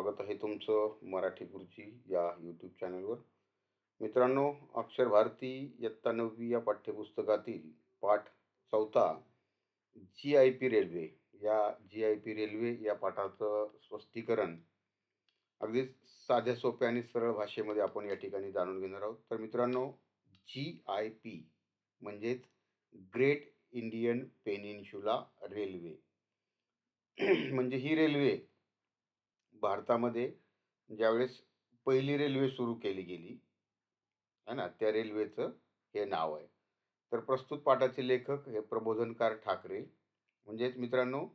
स्वागत आहे तुमचं मराठी गुरुजी या यूट्यूब चॅनलवर मित्रांनो अक्षर भारती इयत्ता नववी या पाठ्यपुस्तकातील पाठ चौथा जी आय पी रेल्वे. या जी आय पी रेल्वे या पाठाचं स्पष्टीकरण अगदी साध्या सोप्या आणि सरळ भाषेमध्ये आपण या ठिकाणी जाणून घेणार आहोत. तर मित्रांनो जी आय पी म्हणजेच ग्रेट इंडियन पेनिन्शुला रेल्वे. म्हणजे ही रेल्वे भारतामध्ये ज्यावेळेस पहिली रेल्वे सुरू केली गेली है ना? त्या रेल्वेचं हे नाव आहे. तर प्रस्तुत पाठाचे लेखक हे प्रबोधनकार ठाकरे. म्हणजेच मित्रांनो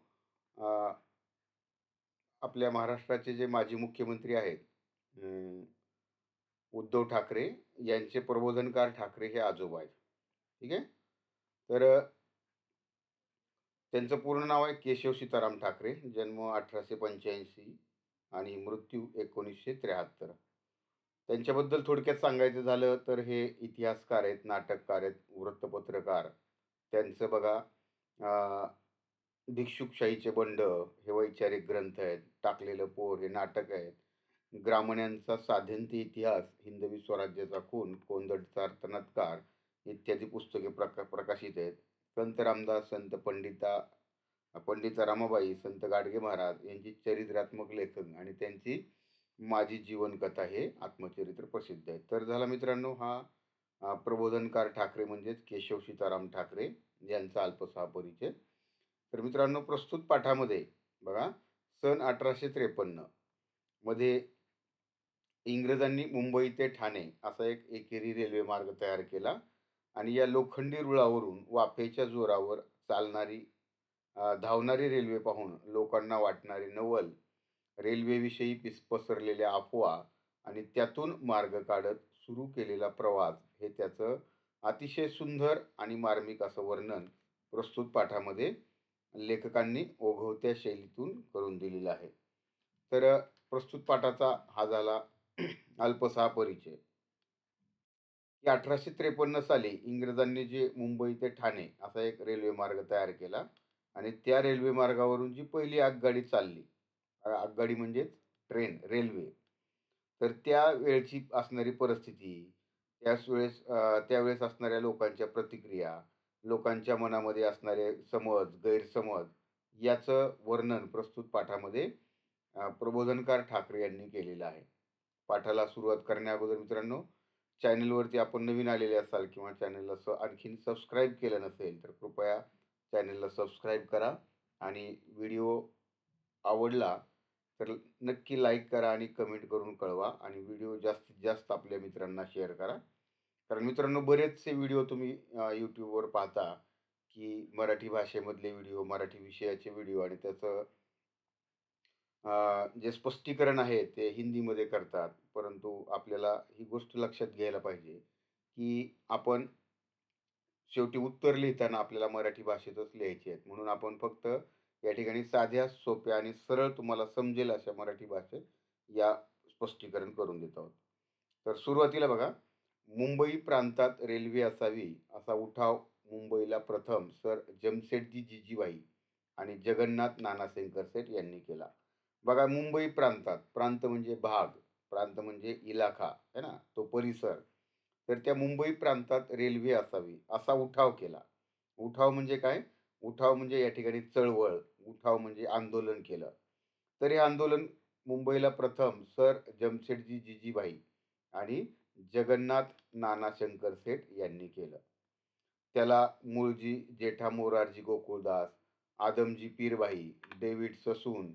आपल्या महाराष्ट्राचे जे माजी मुख्यमंत्री आहेत उद्धव ठाकरे यांचे प्रबोधनकार ठाकरे हे आजोबा आहेत. ठीक आहे? तर त्यांचं पूर्ण नाव आहे केशव सीताराम ठाकरे. जन्म अठराशे पंच्याऐंशी. आणि मृत्यू एकोणीसशे त्र्याहत्तर. त्यांच्याबद्दल थोडक्यात सांगायचं झालं तर हे इतिहासकार आहेत नाटककार आहेत वृत्तपत्रकार. त्यांचं बघा भिक्षुकशाहीचे बंड हे वैचारिक ग्रंथ आहेत टाकलेलं पोर हे नाटक आहेत. ग्रामण्यांचा साध्यंती इतिहास हिंदवी स्वराज्याचा खून कोंदडचा अर्थनाथकार इत्यादी पुस्तके प्रका प्रकाशित आहेत. संत रामदास संत पंडिता पंडिता रामाबाई संत गाडगे महाराज यांची चरित्रात्मक लेखन आणि त्यांची माझी जीवनकथा हे आत्मचरित्र प्रसिद्ध आहे. तर झाला मित्रांनो हा प्रबोधनकार ठाकरे म्हणजेच केशव सीताराम ठाकरे यांचा अल्पसा परिचय तर मित्रांनो प्रस्तुत पाठामध्ये बघा सन अठराशे त्रेपन्नमध्ये इंग्रजांनी मुंबई ते ठाणे असा एक एकेरी रेल्वे मार्ग तयार केला आणि या लोखंडी रुळावरून वाफेच्या जोरावर चालणारी धावणारी रेल्वे पाहून लोकांना वाटणारी नवल रेल्वेविषयी पिस पसरलेल्या अफवा आणि त्यातून मार्ग काढत सुरू केलेला प्रवास हे त्याचं अतिशय सुंदर आणि मार्मिक असं वर्णन प्रस्तुत पाठामध्ये लेखकांनी ओघवत्या शैलीतून करून दिलेलं आहे. तर प्रस्तुत पाठाचा हा झाला अल्पसा परिचय. की अठराशे त्रेपन्न साली इंग्रजांनी जे मुंबई ते ठाणे असा एक रेल्वे मार्ग तयार केला आणि त्या रेल्वे मार्गावरून जी पहिली आगगाडी चालली आगगाडी म्हणजेच ट्रेन रेल्वे तर त्या वेळची असणारी परिस्थिती त्याच वेळेस त्यावेळेस असणाऱ्या लोकांच्या प्रतिक्रिया लोकांच्या मनामध्ये असणारे समज गैरसमज याचं वर्णन प्रस्तुत पाठामध्ये प्रबोधनकार ठाकरे यांनी केलेलं आहे. पाठाला सुरुवात करण्याअगोदर मित्रांनो चॅनलवरती आपण नवीन आलेले असाल किंवा चॅनलला स आणखीन सबस्क्राईब केलं नसेल तर कृपया चॅनलला सबस्क्राईब करा आणि व्हिडिओ आवडला तर नक्की लाईक करा आणि कमेंट करून कळवा आणि व्हिडिओ जास्तीत जास्त आपल्या मित्रांना शेअर करा. कारण मित्रांनो बरेचसे व्हिडिओ तुम्ही यूट्यूबवर पाहता की मराठी भाषेमधले व्हिडिओ मराठी विषयाचे व्हिडिओ आणि त्याचं जे स्पष्टीकरण आहे ते हिंदीमध्ये करतात. परंतु आपल्याला ही गोष्ट लक्षात घ्यायला पाहिजे की आपण शेवटी उत्तर लिहिताना आपल्याला मराठी भाषेतच लिहायची आहेत. म्हणून आपण फक्त या ठिकाणी साध्या सोप्या आणि सरळ तुम्हाला समजेल अशा मराठी भाषेत या स्पष्टीकरण करून देत आहोत. तर सुरुवातीला बघा मुंबई प्रांतात रेल्वे असावी असा उठाव मुंबईला प्रथम सर जमशेटजी जिजीबाई आणि जगन्नाथ नानाशंकर सेठ यांनी केला. बघा मुंबई प्रांतात प्रांत म्हणजे भाग प्रांत म्हणजे इलाखा है ना? तो परिसर. तर त्या मुंबई प्रांतात रेल्वे असावी असा उठाव केला. उठाव म्हणजे काय? उठाव म्हणजे या ठिकाणी चळवळ उठाव म्हणजे आंदोलन केलं. तर हे आंदोलन मुंबईला प्रथम सर जमशेटजी जिजीबाई आणि जगन्नाथ नानाशंकर सेठ यांनी केलं. त्याला मूळजी जेठा मोरारजी गोकुळदास आदमजी पीरबाई डेव्हिड ससून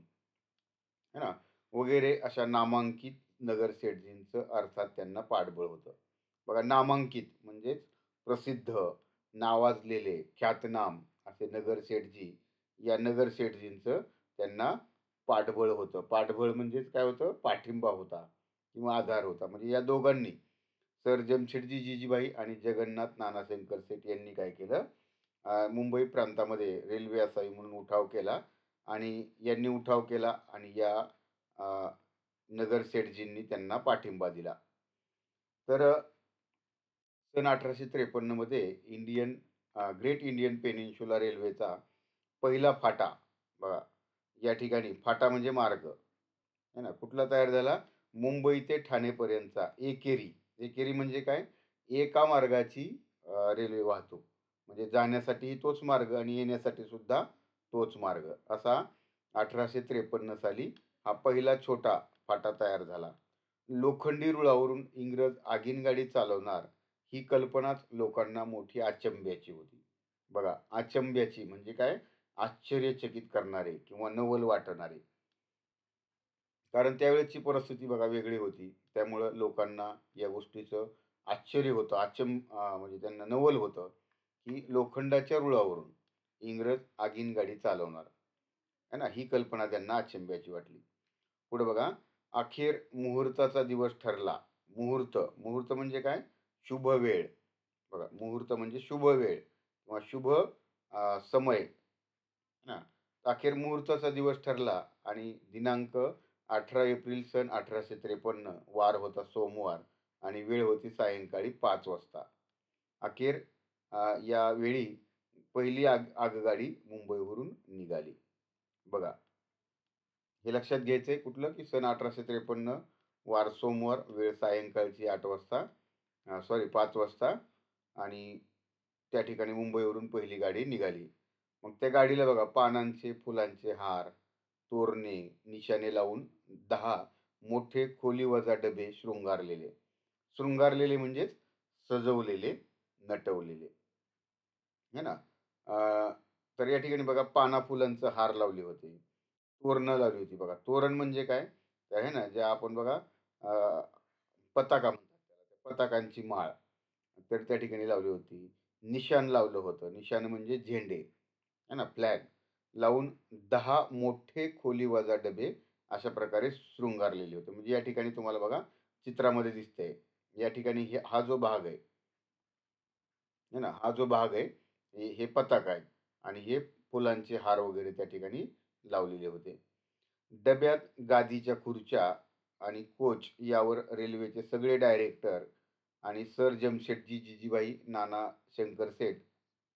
है ना वगैरे अशा नामांकित नगरसेठजींचं अर्थात त्यांना पाठबळ होतं. बघा नामांकित म्हणजेच प्रसिद्ध नावाजलेले ख्यातनाम असे नगरसेठजी या नगरसेठजींचं त्यांना पाठबळ होतं. पाठबळ म्हणजेच काय होतं? पाठिंबा होता किंवा आधार होता. म्हणजे या दोघांनी सर जमशेटजी जिजीबाई आणि जगन्नाथ नानाशंकर सेठ यांनी काय केलं? मुंबई प्रांतामध्ये रेल्वे असावी म्हणून उठाव केला आणि यांनी उठाव केला आणि या नगरसेठजींनी त्यांना पाठिंबा दिला. तर सन अठराशे त्रेपन्नमध्ये इंडियन ग्रेट इंडियन पेनिन्शुला रेल्वेचा पहिला फाटा बघा या ठिकाणी. फाटा म्हणजे मार्ग. आहे ना? कुठला तयार झाला? मुंबई ते ठाणेपर्यंतचा एकेरी. एकेरी म्हणजे काय? एका मार्गाची रेल्वे वाहतूक. म्हणजे जाण्यासाठी तोच मार्ग आणि येण्यासाठी सुद्धा तोच मार्ग. असा अठराशे त्रेपन्न साली हा पहिला छोटा फाटा तयार झाला. लोखंडी रुळावरून इंग्रज आगीनगाडी चालवणार ही कल्पनाच लोकांना मोठी आचंब्याची होती. बघा आचंब्याची म्हणजे काय? आश्चर्यचकित करणारे किंवा नवल वाटणारे. कारण त्यावेळेची परिस्थिती बघा वेगळी होती. त्यामुळं लोकांना या गोष्टीचं आश्चर्य होतं आचंब म्हणजे त्यांना नवल होतं की लोखंडाच्या रुळावरून इंग्रज आगीन गाडी चालवणार. है ना? ही कल्पना त्यांना आचंब्याची वाटली. पुढे बघा अखेर मुहूर्ताचा दिवस ठरला. मुहूर्त मुहूर्त म्हणजे काय? शुभ वेळ. बघा मुहूर्त म्हणजे शुभ वेळ किंवा शुभ समय. ना? अखेर मुहूर्ताचा दिवस ठरला आणि दिनांक अठरा एप्रिल सन अठराशे त्रेपन्न वार होता सोमवार आणि वेळ होती सायंकाळी पाच वाजता. अखेर या वेळी पहिली आग आगगाडी मुंबईवरून निघाली. बघा. हे लक्षात घ्यायचं आहे कुठलं? की सन अठराशे त्रेपन्न वार सोमवार वेळ सायंकाळची आठ वाजता सॉरी पाच वाजता आणि त्या ठिकाणी मुंबईवरून पहिली गाडी निघाली. मग त्या गाडीला बघा पानांचे फुलांचे हार तोरणे निशाणे लावून दहा मोठे खोली वजा डबे शृंगारलेले. शृंगारलेले म्हणजेच सजवलेले नटवलेले. है ना? तर या ठिकाणी बघा पाना फुलांचं हार लावले होते. तोरणं लावली होती बघा. तोरण म्हणजे काय? तर आहे ना जे आपण बघा पताका पताकांची माळ. तर त्या ठिकाणी लावली होती. निशाण लावलं होतं. निशाण म्हणजे झेंडे. है ना? फ्लॅग. लावून दहा मोठे खोली वजा डबे अशा प्रकारे शृंगारलेले होते. म्हणजे या ठिकाणी तुम्हाला बघा चित्रामध्ये दिसतंय. या ठिकाणी हे हा जो भाग आहे. है ना? हा जो भाग आहे हे हे पताका आहे आणि हे फुलांचे हार वगैरे त्या ठिकाणी लावलेले होते. डब्यात गादीच्या खुर्च्या आणि कोच यावर रेल्वेचे सगळे डायरेक्टर आणि सर जमशेटजी जिजीबाई नाना शंकर सेठ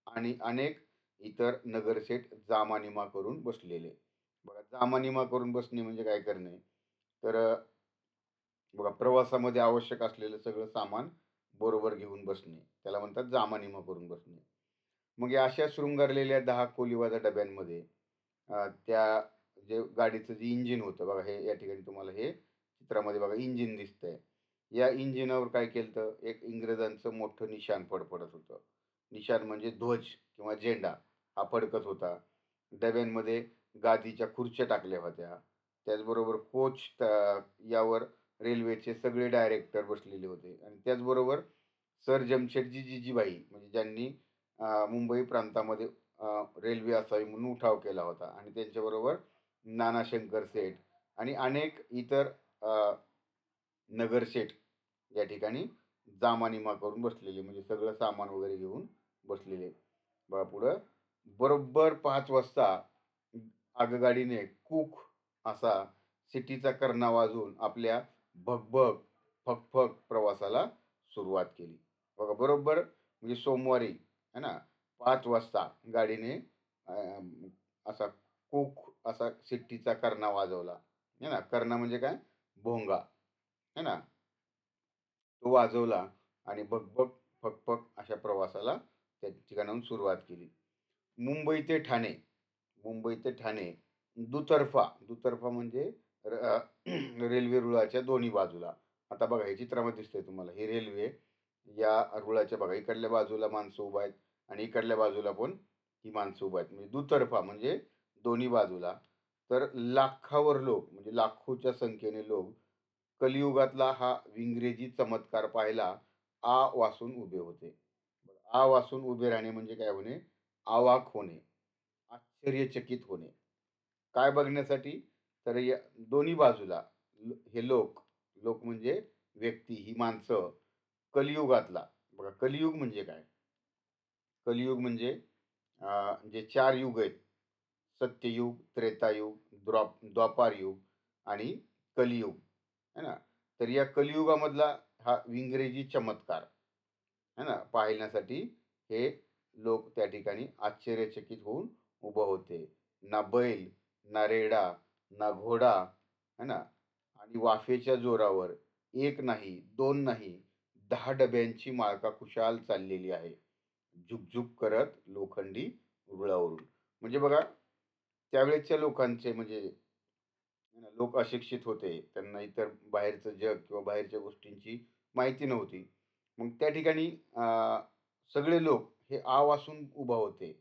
आणि अनेक इतर नगरसेठ जामानिमा करून बसलेले. बघा जामानिमा करून बसणे म्हणजे काय करणे? तर बघा प्रवासामध्ये आवश्यक असलेलं सगळं सामान बरोबर घेऊन बसणे. त्याला म्हणतात जामानिमा करून बसणे. मग या अशा शृंगारलेल्या दहा कोलीवाजा डब्यांमध्ये त्या जे गाडीचं जे इंजिन होतं बघा हे या ठिकाणी तुम्हाला हे चित्रामध्ये बघा इंजिन दिसतंय. या इंजिनावर काय केलं तर एक इंग्रजांचं मोठं निशाण फडफडत होतं. निशाण म्हणजे ध्वज किंवा झेंडा. हा फडकत होता. डब्यांमध्ये गादीच्या खुर्च्या टाकल्या होत्या. त्याचबरोबर कोच त- यावर रेल्वेचे सगळे डायरेक्टर बसलेले होते. आणि त्याचबरोबर सर जमशेटजी जिजीबाई म्हणजे ज्यांनी मुंबई प्रांतामध्ये रेल्वे असावी म्हणून उठाव केला होता. आणि त्यांच्याबरोबर नाना शंकर सेठ आणि अनेक इतर नगरशेठ या ठिकाणी जामानिमा करून बसलेले म्हणजे सगळं सामान वगैरे घेऊन बसलेले. बघा पुढं बरोबर पाच वाजता आगगाडीने कूक असा सिटीचा कर्णा वाजवून आपल्या भगभग फकफक प्रवासाला सुरुवात केली. बघा बरोबर म्हणजे सोमवारी है ना पाच वाजता गाडीने असा कूक असा सिट्टीचा कर्णा वाजवला. है ना कर्णा म्हणजे काय? भोंगा है ना? तो वाजवला आणि भगभग फकफक अशा प्रवासाला त्या ठिकाणाहून सुरुवात केली. मुंबई ते ठाणे मुंबई ते ठाणे दुतर्फा दुतर्फा म्हणजे र- रेल्वे रुळाच्या दोन्ही बाजूला. आता बघा हे चित्रामध्ये दिसतंय तुम्हाला. ही रेल्वे या रुळाच्या बघा इकडल्या बाजूला माणसं उभा आहेत आणि इकडल्या बाजूला पण ही माणसं उभा आहेत. म्हणजे दुतर्फा म्हणजे दोन्ही बाजूला. तर लाखावर लोक म्हणजे लाखोच्या संख्येने लोक कलियुगातला हा विंग्रेजी चमत्कार पाहायला आ वासून उभे होते. आ वासून उभे राहणे म्हणजे काय होणे? आवाक होणे आश्चर्यचकित होणे. काय बघण्यासाठी? तर या दोन्ही बाजूला हे लोक लोक म्हणजे व्यक्ती ही माणसं कलियुगातला. बघा कलियुग म्हणजे काय? कलियुग म्हणजे जे चार युग आहेत सत्ययुग त्रेतायुग द्वाप द्वापारयुग आणि कलियुग है ना तर या कलियुगामधला हा विंग्रेजी चमत्कार है ना पाहण्यासाठी हे लोक त्या ठिकाणी आश्चर्यचकित होऊन उभं होते ना बैल ना रेडा ना घोडा है ना आणि वाफेच्या जोरावर एक नाही, दोन नाही, दहा डब्यांची माळका खुशाल चाललेली आहे. झुकझुक करत लोखंडी रुळावरून. म्हणजे बघा, त्यावेळेसच्या लोकांचे म्हणजे लोक अशिक्षित होते. त्यांना इतर बाहेरचं जग किंवा बाहेरच्या गोष्टींची माहिती नव्हती. मग त्या ठिकाणी सगळे लोक हे आ वासून उभा होते.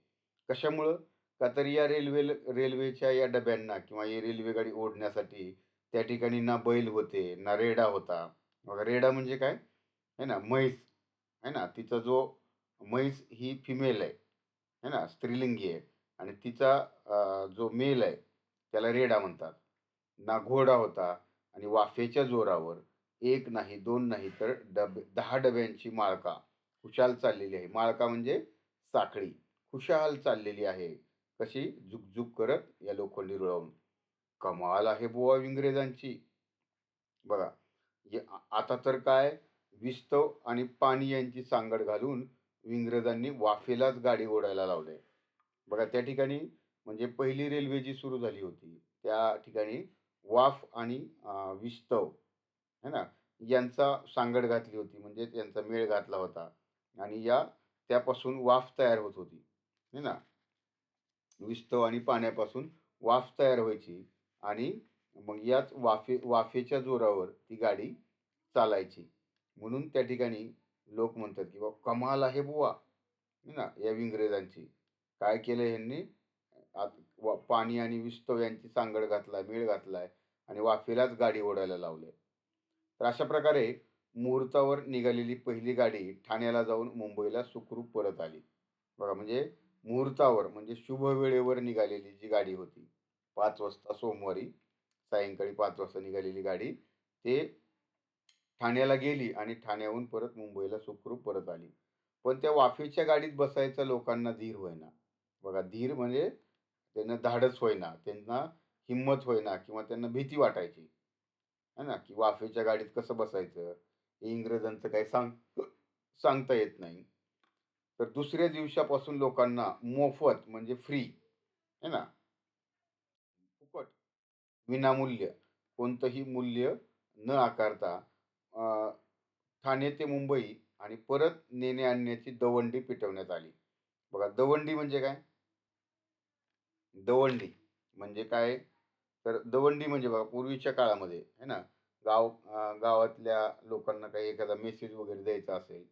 कशामुळं? का तर या रेल्वे रेल्वेच्या या डब्यांना किंवा ही रेल्वेगाडी ओढण्यासाठी त्या ठिकाणी ना बैल होते, ना रेडा होता. मग रेडा म्हणजे काय? आहे ना, म्हैस आहे ना, तिचा जो म्हैस ही फिमेल आहे, है ना, स्त्रीलिंगी आहे आणि तिचा जो मेल आहे त्याला रेडा म्हणतात. ना घोडा होता आणि वाफेच्या जोरावर एक नाही, दोन नाही तर डब दहा डब्यांची माळका खुशाल चाललेली आहे. माळका म्हणजे साखळी. खुशाल चाललेली आहे. कशी? झुकझुक करत या लोखंडी रुळावून कमाल आहे बुवा इंग्रजांची. बघा, ये आता तर काय विस्तव आणि पाणी यांची सांगड घालून इंग्रजांनी वाफेलाच गाडी ओढायला आहे बघा त्या ठिकाणी म्हणजे पहिली रेल्वे जी सुरू झाली होती, त्या ठिकाणी वाफ आणि विस्तव है ना, यांचा सांगड घातली होती. म्हणजे यांचा मेळ घातला होता आणि या त्यापासून वाफ तयार होत होती. है ना. विस्तव आणि पाण्यापासून वाफ तयार व्हायची आणि मग याच वाफे वाफेच्या जोरावर ती गाडी चालायची. म्हणून त्या ठिकाणी लोक म्हणतात, की बा कमाल आहे बुवा." ना, या इंग्रजांची. काय केलं ह्यांनी? आत वा पाणी आणि विस्तव यांची सांगड घातला आहे मेळ आहे आणि वाफेलाच गाडी ओढायला लावले तर अशा प्रकारे मुहूर्तावर निघालेली पहिली गाडी ठाण्याला जाऊन मुंबईला सुखरूप परत आली. बघा म्हणजे मुहूर्तावर म्हणजे शुभ वेळेवर निघालेली जी गाडी होती. पाच वाजता सोमवारी सायंकाळी पाच वाजता निघालेली गाडी ते ठाण्याला गेली आणि ठाण्याहून परत मुंबईला सुखरूप परत आली. पण त्या वाफेच्या गाडीत बसायचा लोकांना धीर होईना. बघा धीर म्हणजे त्यांना धाडस होईना, त्यांना हिंमत होईना किंवा त्यांना भीती वाटायची. है ना, की वाफेच्या गाडीत कसं बसायचं? हे इंग्रजांचं काही सांग सांगता येत नाही. तर दुसऱ्या दिवसापासून लोकांना मोफत म्हणजे फ्री है ना, फुकट, विनामूल्य, कोणतंही मूल्य न आकारता ठाणे ते मुंबई आणि परत नेणे आणण्याची दवंडी पिटवण्यात आली. बघा दवंडी म्हणजे काय? दवंडी म्हणजे काय? तर दवंडी म्हणजे बघा पूर्वीच्या काळामध्ये आहे ना, गाव गावातल्या लोकांना काही एखादा मेसेज वगैरे द्यायचा असेल,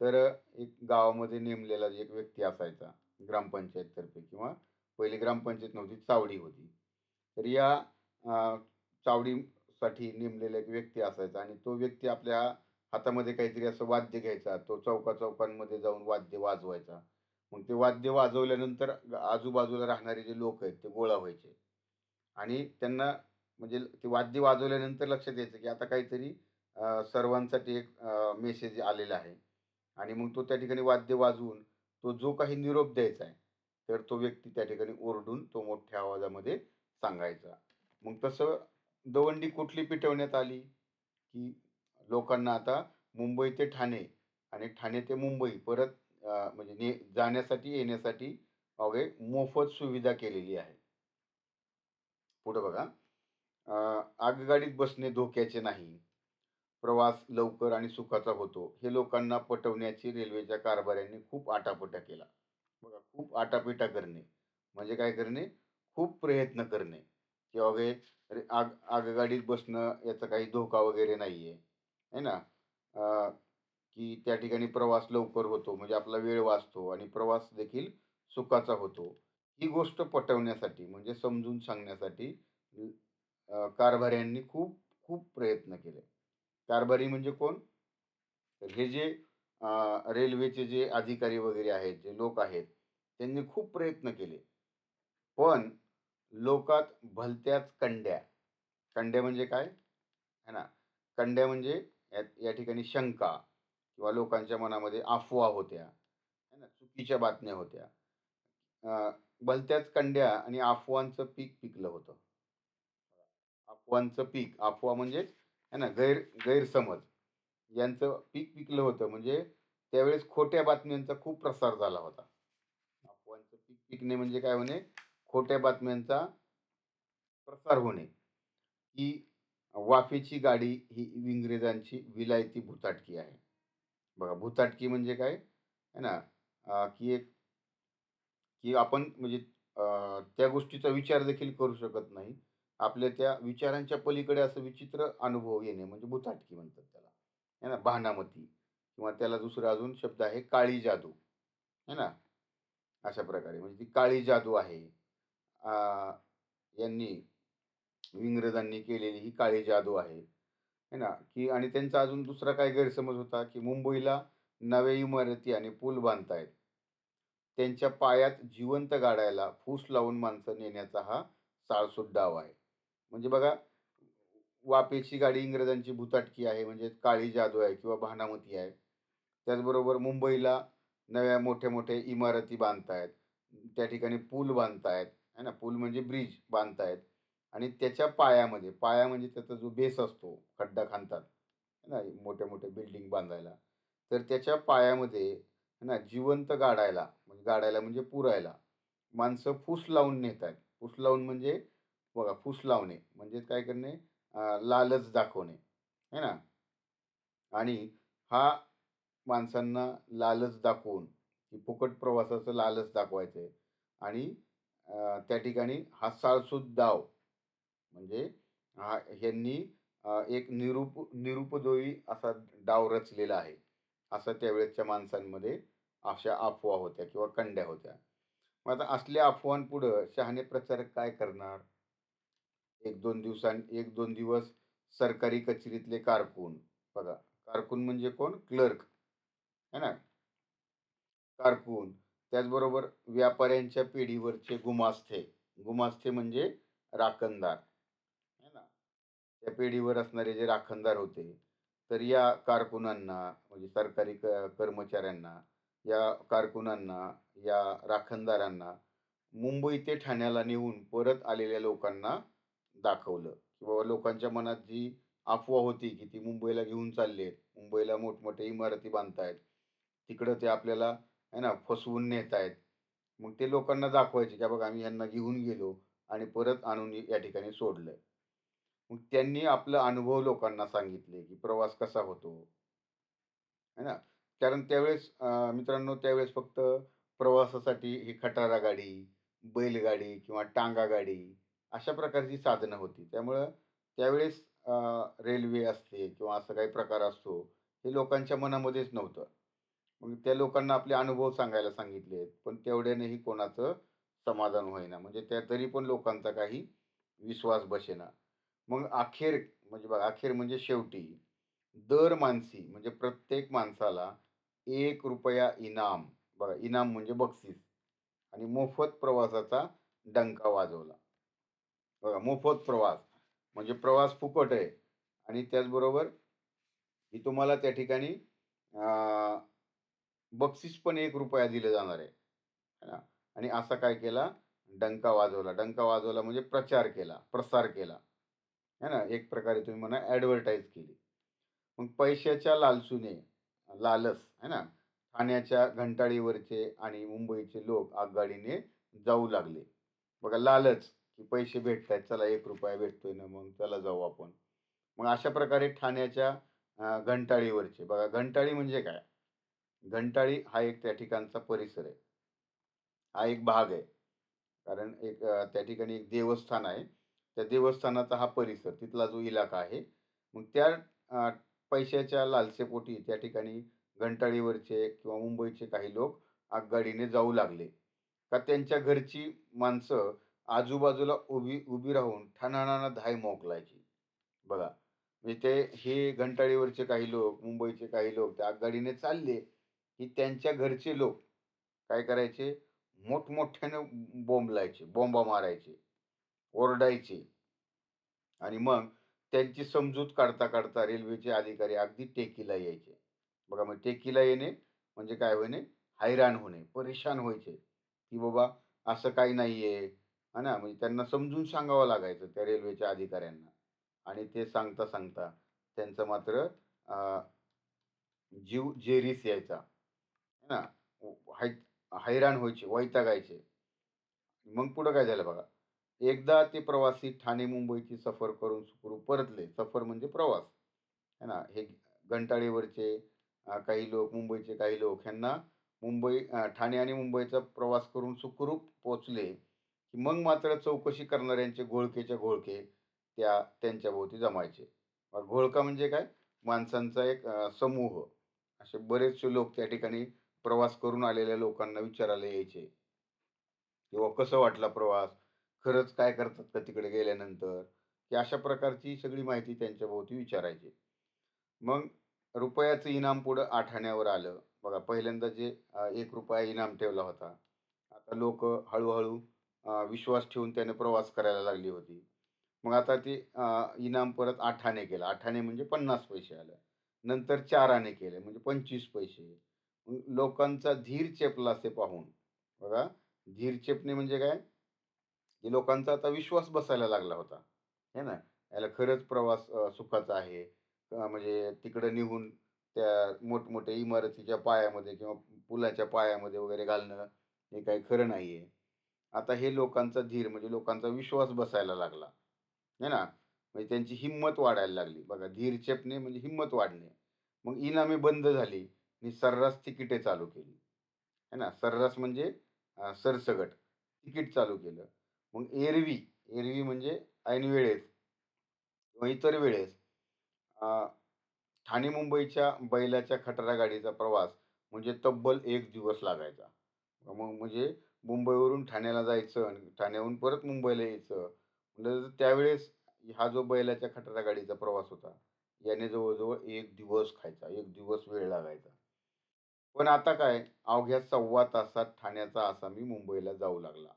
तर एक गावामध्ये नेमलेला एक व्यक्ती असायचा ग्रामपंचायततर्फे किंवा पहिली ग्रामपंचायत नव्हती, चावडी होती. तर या चावडीसाठी नेमलेला एक व्यक्ती असायचा आणि तो व्यक्ती आपल्या हातामध्ये काहीतरी असं वाद्य घ्यायचा. तो चौका-चौकांमध्ये जाऊन वाद्य वाजवायचा. मग ते वाद्य वाजवल्यानंतर आजूबाजूला राहणारे जे लोक आहेत ते गोळा व्हायचे आणि त्यांना म्हणजे ते वाद्य वाजवल्यानंतर लक्षात यायचं, की आता काहीतरी सर्वांसाठी एक मेसेज आलेला आहे आणि मग तो त्या ठिकाणी वाद्य वाजवून तो जो काही निरोप द्यायचा आहे, तर तो व्यक्ती त्या ठिकाणी ओरडून तो मोठ्या आवाजामध्ये सांगायचा. मग तसं दवंडी कुठली पिटवण्यात आली, की लोकांना आता मुंबई ते ठाणे आणि ठाणे ते मुंबई परत म्हणजे ने जाण्यासाठी येण्यासाठी अवघे मोफत सुविधा केलेली आहे. पुढं बघा आगगाडीत बसणे धोक्याचे नाही. प्रवास लवकर आणि सुखाचा होतो. हे लोकांना पटवण्याची रेल्वेच्या कारभाऱ्यांनी खूप आटापिटा केला. बघा खूप आटापिटा करणे म्हणजे काय करणे? खूप प्रयत्न करणे, की अवघे आग आगगाडीत बसणं याचा काही धोका वगैरे नाहीये. आहे ना? की त्या ठिकाणी प्रवास लवकर होतो म्हणजे आपला वेळ वाचतो आणि प्रवास देखील सुखाचा होतो. ही गोष्ट पटवण्यासाठी म्हणजे समजून सांगण्यासाठी कारभाऱ्यांनी खूप खूप प्रयत्न केले. कारभारी म्हणजे कोण? तर हे जे रेल्वेचे जे अधिकारी वगैरे आहेत, जे लोक आहेत, त्यांनी खूप प्रयत्न केले. पण लोकात भलत्याच कंड्या. कंड्या म्हणजे काय? आहे ना, कंड्या म्हणजे या या ठिकाणी शंका किंवा लोकांच्या मनामध्ये अफवा होत्या. है ना, चुकीच्या बातम्या होत्या. भलत्याच कंड्या आणि अफवांचं पीक पिकलं होतं. अफवांचं पीक, अफवा म्हणजे है ना गैर गैरसमज यांचं पीक पिकलं होतं. म्हणजे त्यावेळेस खोट्या बातम्यांचा खूप प्रसार झाला होता. अफवांचं पीक पिकणे म्हणजे काय होणे? खोट्या बातम्यांचा प्रसार होणे, की वाफेची गाडी ही इंग्रजांची विलायती भुताटकी आहे. बघा भुताटकी म्हणजे काय? आहे ना, की एक की आपण म्हणजे त्या गोष्टीचा विचार देखील करू शकत नाही. आपल्या त्या विचारांच्या पलीकडे असं विचित्र अनुभव येणे म्हणजे भुताटकी म्हणतात त्याला. है ना, भानामती किंवा त्याला दुसरा अजून शब्द आहे काळी जादू. है ना, अशा प्रकारे म्हणजे ती काळी जादू आहे. यांनी इंग्रजांनी केलेली ही काळी जादू आहे. है ना, की आणि त्यांचा अजून दुसरा काय गैरसमज होता, की मुंबईला नव्या इमारती आणि पूल बांधतायत. त्यांच्या पायात जिवंत गाडायला फूस लावून माणसं नेण्याचा हा साळसूट डाव आहे. म्हणजे बघा, वापेची गाडी इंग्रजांची भुताटकी आहे, म्हणजे काळी जादू आहे किंवा भानामती आहे. त्याचबरोबर मुंबईला नव्या मोठ्या-मोठ्या इमारती बांधतायत. त्या ठिकाणी पूल बांधतायत, आहे ना. पूल म्हणजे ब्रिज बांधतायत आणि त्याच्या पायामध्ये, पाया म्हणजे त्याचा जो बेस असतो, खड्डा खांतात ना, मोठ्या-मोठ्या बिल्डिंग बांधायला. तर त्याच्या पायामध्ये ना, जिवंत गाडायला, म्हणजे गाडायला म्हणजे पुरायला माणसं फूस लावून नेतायत. फूस लावून म्हणजे बघा, फूस लावणे म्हणजे काय करणे? लालच दाखवणे, है ना. आणि हा माणसांना लालच दाखवून, की फुकट प्रवासाचं लालच दाखवायचं आहे आणि त्या ठिकाणी हा साळसूद डाव म्हणजे हा ह्यांनी एक निरुप निरुपद्रवी असा डाव रचलेला आहे. असं त्यावेळेच्या माणसांमध्ये अशा अफवा होत्या किंवा कंड्या होत्या. मग आता असल्या अफवांपुढं शहाणे प्रचारक काय करणार? 1-2 दिवसां 1-2 दिवस सरकारी कचेरीतले कारकून. बघा, कारकून म्हणजे कोण? क्लर्क. है ना. कारकून. त्याचबरोबर व्यापाऱ्यांच्या पिढीवरचे गुमास्ते. गुमास्ते म्हणजे राखणदार. त्या पिढीवर असणारे जे राखणदार होते, तर या कारकुनांना म्हणजे सरकारी क कर्मचाऱ्यांना, या कारकुनांना, या राखणदारांना मुंबई ते ठाण्याला नेऊन परत आलेल्या लोकांना दाखवलं, की बाबा लोकांच्या मनात जी अफवा होती, की ती मुंबईला घेऊन चालले आहेत मुंबईला मोठमोठ्या इमारती बांधतायत. तिकडं ते आपल्याला आहे ना, फसवून नेत आहेत मग ते लोकांना दाखवायचे, की बघा आम्ही यांना घेऊन गेलो आणि परत आणून या ठिकाणी सोडलंय. मग त्यांनी आपला अनुभव लोकांना सांगितले, की प्रवास कसा होतो. है ना. कारण त्यावेळेस मित्रांनो त्यावेळेस फक्त प्रवासासाठी ही खटारा गाडी, बैलगाडी किंवा टांगा गाडी अशा प्रकारची साधनं होती. त्यामुळं त्यावेळेस रेल्वे असते किंवा असं काही प्रकार असतो, हे लोकांच्या मनामध्येच नव्हतं. मग त्या लोकांना आपले अनुभव सांगायला सांगितले. पण तेवढ्यानेही कोणाचं समाधान होईना. म्हणजे त्या तरी पण लोकांचा काही विश्वास बसेना. मग अखेर म्हणजे बघा, अखेर म्हणजे शेवटी दर माणसी म्हणजे प्रत्येक माणसाला एक रुपया इनाम. बघा, इनाम म्हणजे बक्षीस आणि मोफत प्रवासाचा डंका वाजवला. बघा, मोफत प्रवास म्हणजे प्रवास फुकट आहे आणि त्याचबरोबर ही तुम्हाला त्या ठिकाणी बक्षीस पण एक रुपया दिलं जाणार आहे. ना. आणि असा काय केला? डंका वाजवला. डंका वाजवला म्हणजे प्रचार केला, प्रसार केला. है ना. एक प्रकारे तुम्ही म्हणा ॲडव्हर्टाईज केली. मग पैशाच्या लालसूने लालच है ना, ठाण्याच्या घंटाळीवरचे आणि मुंबईचे लोक आगगाडीने जाऊ लागले. बघा लालच, की पैसे भेटतायत. चला एक रुपया भेटतोय ना, मग चला जाऊ आपण. मग अशा प्रकारे ठाण्याच्या घंटाळीवरचे बघा, घंटाळी म्हणजे काय? घंटाळी हा एक त्या ठिकाणचा परिसर आहे. हा एक भाग आहे. कारण एक त्या ठिकाणी एक देवस्थान आहे. त्या देवस्थानाचा हा परिसर, तिथला जो इलाका आहे. मग त्या पैशाच्या लालसेपोटी त्या ठिकाणी घंटाळीवरचे किंवा मुंबईचे काही लोक आगगाडीने जाऊ लागले. का त्यांच्या घरची माणसं आजूबाजूला उभी उभी राहून ठणाणा धाय मोकलायची. बघा, म्हणजे ते हे घंटाळीवरचे काही लोक, मुंबईचे काही लोक त्या आगगाडीने चालले, की त्यांच्या घरचे लोक काय करायचे? मोठमोठ्यानं बोंबलायचे, बोंबा मारायचे, ओरडायचे. आणि मग त्यांची समजूत काढता-काढता रेल्वेचे अधिकारी अगदी टेकीला यायचे. बघा, मग टेकीला येणे म्हणजे काय होणे? हैराण होणे, परेशान व्हायचे, की बाबा असं काही नाहीये. है ना. म्हणजे त्यांना समजून सांगावं लागायचं त्या रेल्वेच्या अधिकाऱ्यांना आणि ते सांगता-सांगता त्यांचं मात्र जीव जेरीस यायचा. है ना. है हैराण व्हायचे, वैतागायचे. मग पुढं काय झालं बघा. एकदा ते प्रवासी ठाणे मुंबईची सफर करून सुखरूप परतले. सफर म्हणजे प्रवास. है ना? हे घंटाळेवरचे काही लोक, मुंबईचे काही लोक ह्यांना मुंबई ठाणे आणि मुंबईचा प्रवास करून सुखरूप पोचले की मग मात्र चौकशी करणाऱ्यांचे घोळकेच्या घोळके त्या त्यांच्याभोवती जमायचे. घोळका म्हणजे काय? माणसांचा एक समूह. असे बरेचसे लोक त्या ठिकाणी प्रवास करून आलेल्या लोकांना विचारायला यायचे. किंवा कसं वाटला प्रवास? खरंच काय करतात का तिकडे गेल्यानंतर? की अशा प्रकारची सगळी माहिती त्यांच्याभोवती विचारायची मग रुपयाचं इनाम पुढं आठाण्यावर आलं. बघा पहिल्यांदा जे एक रुपया इनाम ठेवला होता. आता लोक हळूहळू विश्वास ठेवून त्याने प्रवास करायला लागली होती. मग आता ते इनाम परत 8 आणे केलं. आठाने म्हणजे 50 पैसे आलं. नंतर चाराने केलं म्हणजे 25 पैसे. लोकांचा धीर चेपला असे पाहून बघा, धीर चेपणे म्हणजे काय? की लोकांचा आता विश्वास बसायला लागला होता. है ना? याला खरंच प्रवास सुखाचा आहे. म्हणजे तिकडं निघून त्या मोठमोठ्या इमारतीच्या पायामध्ये किंवा पुलाच्या पायामध्ये वगैरे घालणं, हे काही खरं नाही आहे आता हे लोकांचा धीर म्हणजे लोकांचा विश्वास बसायला लागला. है ना? म्हणजे त्यांची हिंमत वाढायला लागली. बघा धीर चेपणे म्हणजे हिंमत वाढणे. मग इनामी बंद झाली आणि सर्रास तिकिटे चालू केली. है ना? सर्रास म्हणजे सरसगट तिकीट चालू केलं. मग एरवी, एरवी म्हणजे ऐनवेळेस किंवा इतर वेळेस ठाणे मुंबईच्या बैलाच्या खटारा गाडीचा प्रवास म्हणजे तब्बल एक दिवस लागायचा. मग म्हणजे मुंबईवरून ठाण्याला जायचं आणि ठाण्याहून परत मुंबईला यायचं. म्हणजे त्यावेळेस हा जो बैलाच्या खटारा गाडीचा प्रवास होता, याने जवळजवळ एक दिवस खायचा. एक दिवस वेळ लागायचा. पण आता काय अवघ्या सव्वा तासात ठाण्याचा आसामी मुंबईला जाऊ लागला.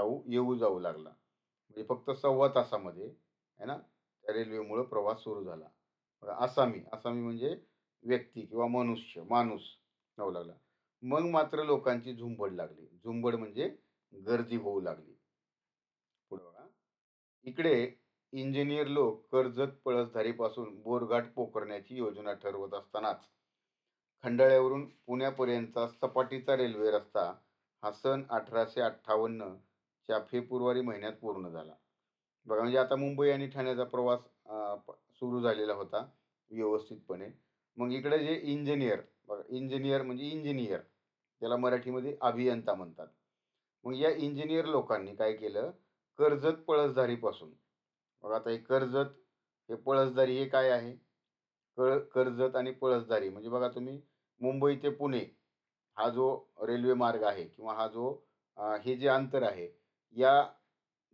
जाऊ येऊ जाऊ लागला. म्हणजे फक्त सव्वा तासामध्ये आहे ना, त्या रेल्वेमुळं प्रवास सुरू झाला. आसामी, आसामी म्हणजे व्यक्ती किंवा मनुष्य, माणूस जाऊ लागला. मग मात्र लोकांची झुंबड लागली. झुंबड म्हणजे गर्दी होऊ लागली. पुढे बघा. इकडे इंजिनियर लोक कर्जत पळसधारीपासून बोरघाट पोखरण्याची योजना ठरवत असतानाच खंडाळ्यावरून पुण्यापर्यंतचा सपाटीचा रेल्वे रस्ता हा सन 1858 च्या फेब्रुवारी महिन्यात पूर्ण झाला. बघा म्हणजे आता मुंबई आणि ठाण्याचा प्रवास प सुरू झालेला होता व्यवस्थितपणे. मग इकडे जे इंजिनियर बघा इंजिनियर म्हणजे इंजिनियर त्याला मराठीमध्ये अभियंता म्हणतात. मग या इंजिनियर लोकांनी काय केलं, कर्जत पळसधारीपासून बघा आता हे कर्जत, हे पळसधारी हे काय आहे? कळ कर्जत आणि पळसधारी म्हणजे बघा तुम्ही मुंबई ते पुणे हा जो रेल्वे मार्ग आहे किंवा हा जो हे जे अंतर आहे, या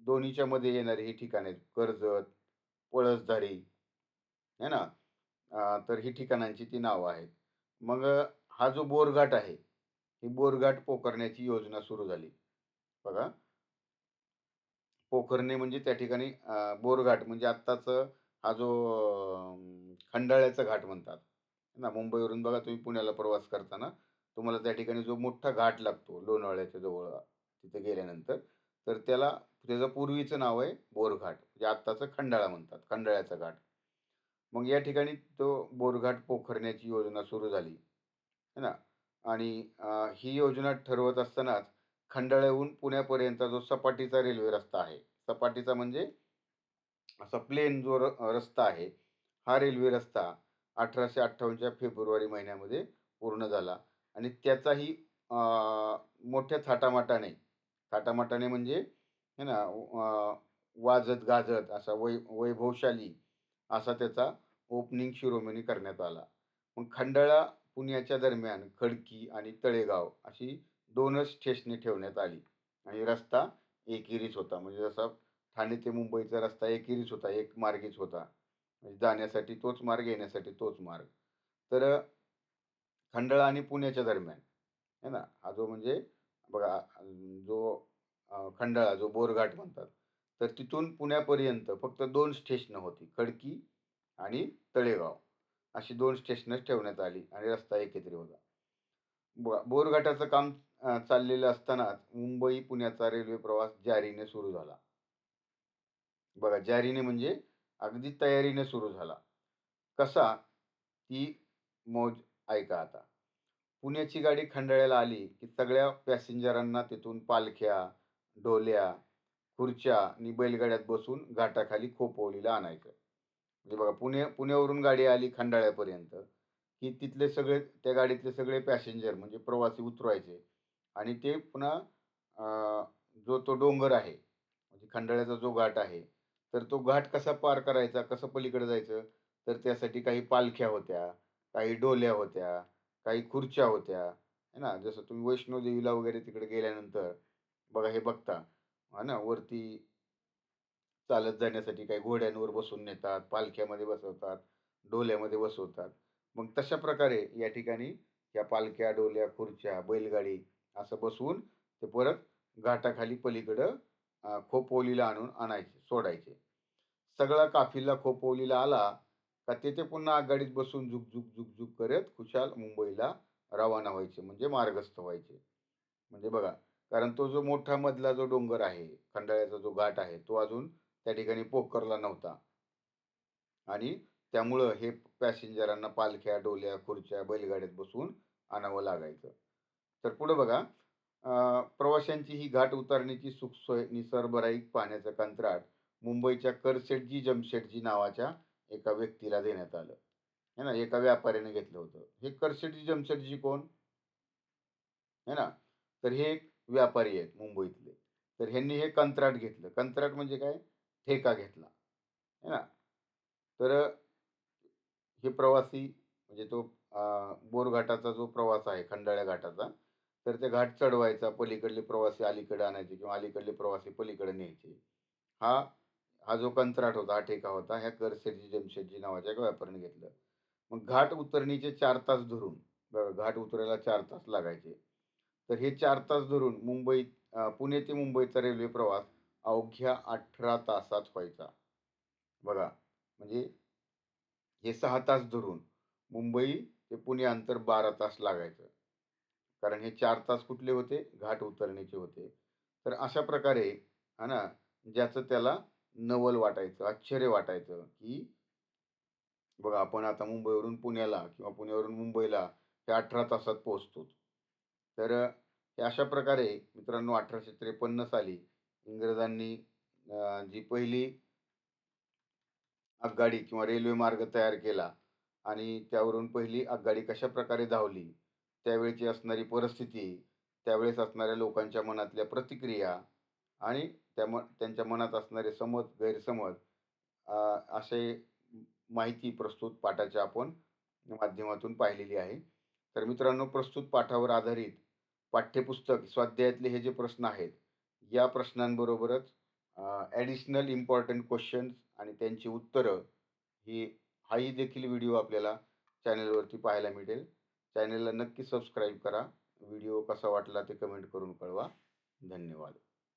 दोन्हीच्या मध्ये येणारी ही ठिकाणे आहेत. कर्जत, पळसधारी है ना? तर ही ठिकाणांची ती नावं आहेत. मग हा जो बोरघाट आहे, ही बोरघाट पोखरण्याची योजना सुरू झाली. बघा पोखरणे म्हणजे त्या ठिकाणी बोरघाट म्हणजे आत्ताचं हा जो खंडाळ्याचा घाट म्हणतात. ना, मुंबईवरून बघा तुम्ही पुण्याला प्रवास करताना तुम्हाला त्या ठिकाणी जो मोठा घाट लागतो लोणावळ्याच्या जवळ तिथे गेल्यानंतर, तर त्याला त्याचं पूर्वीचं नाव आहे बोरघाट. म्हणजे आत्ताचं खंडाळा म्हणतात, खंडाळ्याचा घाट. मग या ठिकाणी तो बोरघाट पोखरण्याची योजना सुरू झाली. है ना? आणि ही योजना ठरवत असतानाच खंडाळ्याहून पुण्यापर्यंतचा जो सपाटीचा रेल्वे रस्ता आहे. सपाटीचा म्हणजे असा प्लेन जो र रस्ता आहे, हा रेल्वे रस्ता अठराशे अठ्ठावन्नच्या फेब्रुवारी महिन्यामध्ये पूर्ण झाला आणि त्याचाही मोठ्या थाटामाटाने, थाटामाटाने म्हणजे हे ना वाजत-गाजत असा वै वैभवशाली असा त्याचा ओपनिंग शिरोमणी करण्यात आला. मग खंडाळा पुण्याच्या दरम्यान खडकी आणि तळेगाव अशी दोनच स्टेशने ठेवण्यात आली आणि रस्ता एकेरीच होता. म्हणजे जसा ठाणे ते मुंबईचा रस्ता एकेरीच होता, एक मार्गीच होता. म्हणजे जाण्यासाठी तोच मार्ग, येण्यासाठी तोच मार्ग. तर खंडाळा आणि पुण्याच्या दरम्यान है ना, हा जो म्हणजे बघा जो खंडाळा जो बोरघाट म्हणतात, तर तिथून पुण्यापर्यंत फक्त दोन स्टेशनं होती. खडकी आणि तळेगाव अशी दोन स्टेशनच ठेवण्यात आली आणि रस्ता एकत्रित होता. ब बोरघाटाचं काम चाललेलं असतानाच मुंबई पुण्याचा रेल्वे प्रवास जारीने सुरू झाला. बघा जारीने म्हणजे अगदी तयारीने सुरू झाला. कसा? ती मौज ऐका आता. पुण्याची गाडी खंडाळ्याला आली, की सगळ्या पॅसेंजरांना तिथून पालख्या, डोल्या, खुर्च्या आणि बैलगाड्यात बसून घाटाखाली खोपवलीला आणायचं. म्हणजे बघा पुणे पुण्यावरून गाडी आली खंडाळ्यापर्यंत की तिथले सगळे त्या गाडीतले सगळे पॅसेंजर म्हणजे प्रवासी उतरवायचे आणि ते पुन्हा जो तो डोंगर आहे म्हणजे खंडाळ्याचा जो घाट आहे तर तो घाट कसा पार करायचा कसं पलीकडे जायचं तर त्यासाठी काही पालख्या होत्या काही डोल्या होत्या काही खुर्च्या होत्या है ना? जसं तुम्ही वैष्णोदेवीला वगैरे तिकडे गेल्यानंतर बघा हे बघता हा ना? वरती चालत जाण्यासाठी काही घोड्यांवर बसून नेतात पालख्यामध्ये बसवतात डोल्यामध्ये बसवतात. मग तशा प्रकारे या ठिकाणी या पालख्या डोल्या खुर्च्या बैलगाडी असं बसवून ते परत घाटाखाली पलीकडं अं, खोपोलीला आणून आणायचे सोडायचे. सगळा काफिला खोपोलीला आला का तेथे पुन्हा आघाडीत बसून झुक झुक झुक झुक करत खुशाल मुंबईला रवाना व्हायचे म्हणजे मार्गस्थ व्हायचे. म्हणजे बघा कारण तो जो मोठा मधला जो डोंगर आहे खंडाळ्याचा जो घाट आहे तो अजून त्या ठिकाणी पोखरला नव्हता. आणि त्यामुळं हे पॅसेंजरांना पालख्या डोल्या खुर्च्या बैलगाड्यात बसून आणावं लागायचं. तर पुढं बघा प्रवाशांची ही घाट उतरण्याची सुखसोय निसर्भराईक सरबराईक पाहण्याचं कंत्राट मुंबईच्या करशेटजी जमशेटजी नावाच्या एका व्यक्तीला देण्यात आलं. है ना? एका व्यापाऱ्याने घेतलं होतं. हे करशेटजी जमशेटजी कोण? है ना? तर हे एक व्यापारी आहेत मुंबईतले. तर ह्यांनी हे कंत्राट घेतलं. कंत्राट म्हणजे काय? ठेका घेतला. है ना? तर हे प्रवासी म्हणजे तो बोरघाटाचा जो प्रवास आहे खंडाळ्या घाटाचा तर ते घाट चढवायचा पलीकडले प्रवासी अलीकडे आणायचे किंवा अलीकडले प्रवासी पलीकडे न्यायचे. हा हा जो कंत्राट होता हा ठेका होता ह्या करसेटजी जमशेदजी नावाच्या एका व्यापाऱ्याने घेतलं. मग घाट उतरणीचे चार तास धरून घाट उतरायला चार तास लागायचे. तर हे चार तास धरून मुंबई पुणे ते मुंबईचा रेल्वे प्रवास अवघ्या अठरा तासात व्हायचा. बघा म्हणजे हे सहा तास धरून मुंबई ते पुणे अंतर बारा तास लागायचं. कारण हे चार तास कुठले होते? घाट उतरण्याचे होते. तर अशा प्रकारे हा ना ज्याचं त्याला नवल वाटायचं आश्चर्य वाटायचं की बघा आपण आता मुंबईवरून पुण्याला किंवा पुण्यावरून मुंबईला हे अठरा तासात पोहोचतो. तर हे अशा प्रकारे मित्रांनो अठराशे त्रेपन्न साली इंग्रजांनी जी पहिली आगगाडी किंवा रेल्वे मार्ग तयार केला आणि त्यावरून पहिली आगगाडी कशा प्रकारे धावली त्यावेळची असणारी परिस्थिती त्यावेळेस असणाऱ्या लोकांच्या मनातल्या प्रतिक्रिया आणि त्या म त्यांच्या मनात असणारे समज गैरसमज असे माहिती प्रस्तुत पाठाच्या आपण माध्यमातून पाहिलेली आहे. तर मित्रांनो प्रस्तुत पाठावर आधारित पाठ्यपुस्तक स्वाध्यायातले हे जे प्रश्न आहेत या प्रश्नांबरोबरच ॲडिशनल इम्पॉर्टंट क्वेश्चन्स आणि त्यांची उत्तरं ही हाही देखील व्हिडिओ आपल्याला चॅनलवरती पाहायला मिळेल. चॅनलला नक्की सबस्क्राईब करा. व्हिडिओ कसा वाटला ते कमेंट करून कळवा. धन्यवाद.